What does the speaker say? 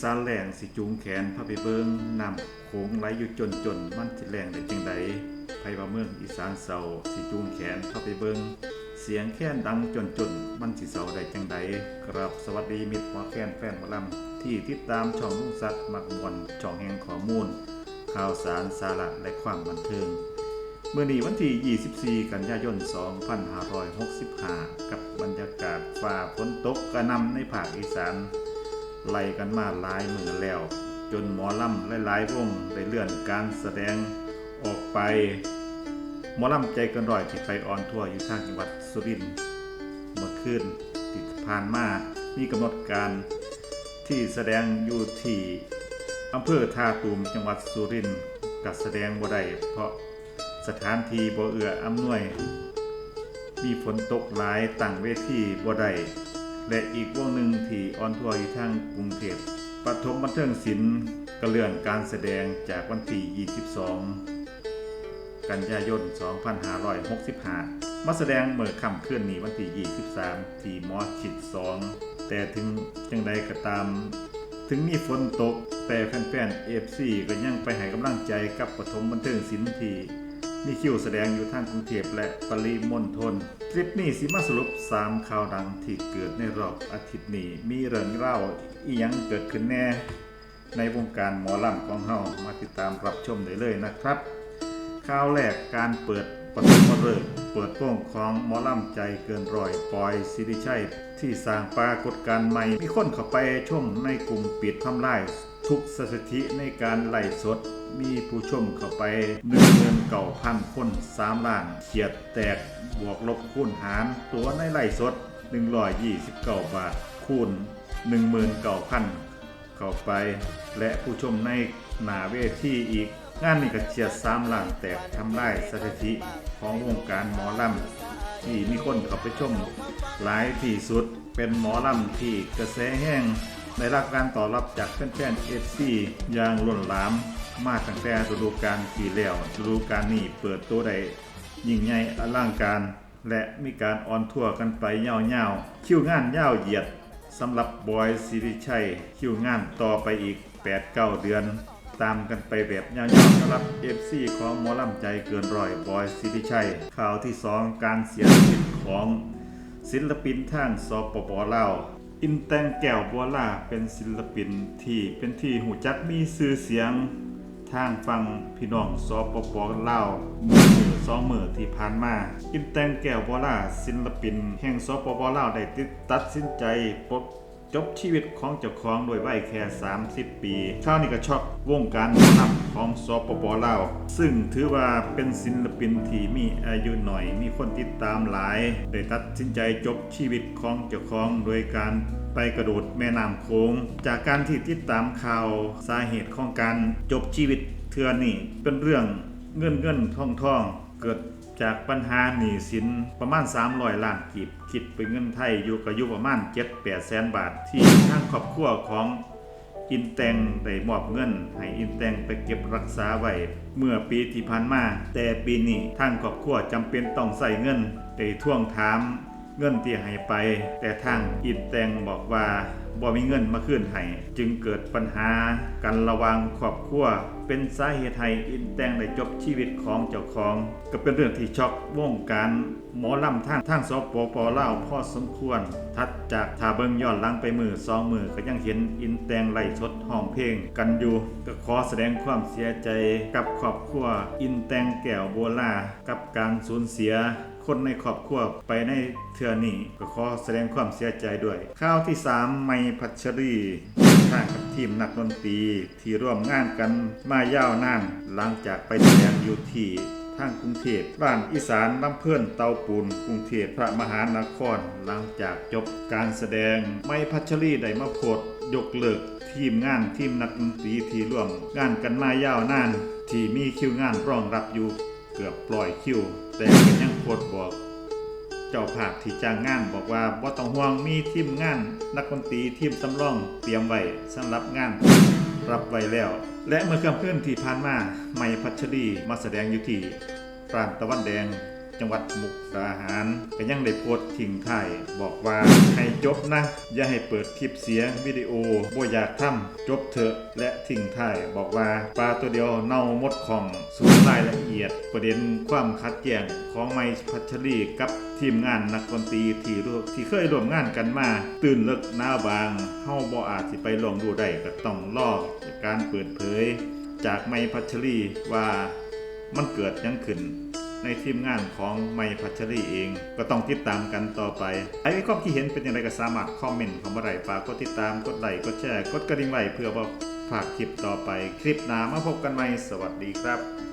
สานแรงสิจูงแขนพาไปเบิงน้ำโขงไหลอยู่จนจนมันสิแรงได้จังใดไผว่าเมืองอีสานเศร้าสิจูงแขนพาไปเบิงเสียงแค้นดังจนจนมันสิเศร้าได้จังใดครับสวัสดีมิตรหมอแค้นแฟนหมอลำที่ติดตามช่องลุงสัตว์มักมวนช่องแห่งข้อมูล ข่าวสารสาระและความบันเทิงเมื่อนี้วันที่ 24 กันยายน 2565 กับบรรยากาศฝ่าฝนตกกระนำในภาคอีสาน ไล่กันมาหลายมือแล้ว จนหมอลำหลายๆวงได้เลื่อนการแสดงออกไป หมอลำใจกันร้อยที่ไปออนทัวร์อยู่ทางจังหวัดสุรินทร์เมื่อคืนที่ผ่านมามีกำหนดการที่แสดงอยู่ที่อำเภอท่าตูมจังหวัดสุรินทร์กับแสดงบ่ได้เพราะสถานที่บ่เอื้ออำนวย มีฝนตกหลายตั้งเวทีบ่ได้ และอีกวงหนึ่งที่ออนทัวร์อยู่ทางกรุงเทพปฐมบันเทิงศิลป์กระเลื่อนการแสดงจากวันที่ 22 กันยายน 2565 มาแสดงเมื่อค่ำคืนนี้วันที่ 23 ที่มอชิด 2 แต่ถึงจังใดก็ตาม ถึงมีฝนตก แต่แฟนๆ FC ก็ยังไปให้กำลังใจกับปฐมบันเทิงศิลป์ที่ มีคิวแสดงอยู่ทางกรุงเทพและปริมณฑลคลิปนี้สิมาสรุป 3 ข่าวดังที่เกิดในรอบอาทิตย์นี้ มีเรื่องเล่าอียังเกิดขึ้นแน่ ในวงการหมอลำของเฮามาติดตามรับชมได้เลยนะครับ ข่าวแรกการเปิดปฐมฤกษ์เปิดโป้งของหมอลำใจเกินร้อยปอยสิริชัย ที่สร้างปรากฏการณ์ใหม่ มีคนเข้าไปชมในกลุ่มปิดทำลายทุกสถิติในการไล่สด มีผู้ชมเข้าไป1นึ่งเเก่าพันคน3ล้านเฉียดแตกบวกลบคูณหาร ตัวในไล่สด 129 บาท คูณ19,000เข้าไป และผู้ชมในหนาเวทีอีก งานนี้ก็เฉียด3ล้านแตกทำลายสถิติของวงการหมอลำที่มีคนเข้าไปชม หลายที่สุดเป็นหมอลำที่กระแสแห้งได้รับการตอบรับจากแฟนๆเอฟซีอย่างล้นหลาม มาตั้งแต่ฤดูกาลที่แล้วฤดูกาลนี้เปิดตัวได้ยิ่งใหญ่อลังการ และมีการออนทัวร์กันไปยาวๆคิวงานยาวเหยียดสำหรับบอยสิริชัยคิวงานต่อไปอีก 8-9 เดือน ตามกันไปแบบยาวๆสำหรับ FC ของหมอลำใจเกินร้อยบอยสิริชัย ข่าวที่ 2 การเสียชีวิตของศิลปินทางสปปลาวอินแตงแก้วบัวล่าเป็นศิลปินที่เป็นที่หูจักมีชื่อเสียง ทางฟังพี่น้องสปปลามือมือสองมือที่ผ่านมา อินแตงแก้วบอล่าศิลปิน แห่งสปปลาได้ตัดสินใจปลดจบชีวิตของเจ้าของโดยวัยแค่ 30 ปีข่าวนี้ก็ช็อกวงการหมอลำของสปปลาว ซึ่งถือว่าเป็นศิลปินที่มีอายุหน่อย มีคนติดตามหลาย ได้ตัดสินใจจบชีวิตของเจ้าของโดยการ ไปกระโดดแม่น้ำโขงจากการที่ติดตามข่าวสาเหตุของการจบชีวิตเทือนี่เป็นเรื่องเงินเงินท่องท่องเกิดจากปัญหาหนี้สินประมาณ 300 ล้านกีบคิดเป็นเงินไทยอยู่กับยู่ประมาณ 7-8 แสนบาท ที่ทางครอบครัวของอินแตงได้มอบเงินให้อินแตงไปเก็บรักษาไว้เมื่อปีที่ผ่านมา แต่ปีนี้ทางครอบครัวจำเป็นต้องใส่เงินได้ท่วงถาม เงินที่ให้ไป แต่ทางอินแตงบอกว่าบ่มีเงินมาคืนให้จึงเกิดปัญหากันระวางครอบครัว เป็นสาเหตุให้อินแตงได้จบชีวิตของเจ้าของ ก็เป็นเรื่องที่ช็อกวงการหมอลำทางทางสปปลาวพอสมควร ทัดจากทาเบิงย้อนลังไปมือสองมือก็ยังเห็นอินแตงไล่สดห้องเพลงกันอยู่ ก็ขอแสดงความเสียใจกับครอบครัว อินแตงแก้วโบลากับการสูญเสีย คนในครอบครัวไปในเทือนี้ก็ขอแสดงความเสียใจด้วยข้าวที่ 3 ไมพัชรีทางกับทีมนักดนตรีที่ร่วมงานกันมายาวนานหลังจากไปแสดงอยู่ที่ทางกรุงเทพบ้านอีสานลำเพื่อนเตาปูนกรุงเทพพระมหานคร หลังจากจบการแสดง ไมพัชรีได้มาโพดยกเลิกทีมงานทีมนักดนตรีที่ร่วม งานกันมายาวนาน ที่มีคิวงานรองรับอยู่เกือบปล่อยคิว แต่ยัง พดบอกเจ้าภาพที่จ้างงานบอกว่าบ่ต้องห่วงมีทีมงาน นักดนตรีทีมสำรองเตรียมไว้สำหรับงานรับไว้แล้ว และเมื่อค่ำคืนที่ผ่านมา ไม่พัชรีมาแสดงอยู่ที่ร้านตะวันแดง จังหวัดมุกดาหารก็ยังได้โพสต์ทิ้งท้ายบอกว่าให้จบนะ อย่าให้เปิดคลิปเสียงวิดีโอบ่อยากทำจบเถอะและทิ้งท้ายบอกว่าปลาตัวเดียวเน่าหมดของส่วนรายละเอียด ประเด็นความขัดแย้งของไมพัชรีกับทีมงานนักดนตรีที่ที่เคยร่วมงานกันมา ตื่นเลิกหน้าบางเฮาบ่อาจสิไปลองดูได้ก็ต้องรอการเปิดเผย จากไมพัชรีว่ามันเกิดยังขึ้น ในทีมงานของไมพัชรีเอง ก็ต้องติดตามกันต่อไปไอ้ความคิดเห็นเป็นอย่างไรก็สามารถคอมเมนต์คำว่าไรฝากกดติดตามกดไลค์กดแชร์กดกระดิ่งไว้เพื่อว่าฝากคลิปต่อไป คลิปหน้ามาพบกันใหม่สวัสดีครับ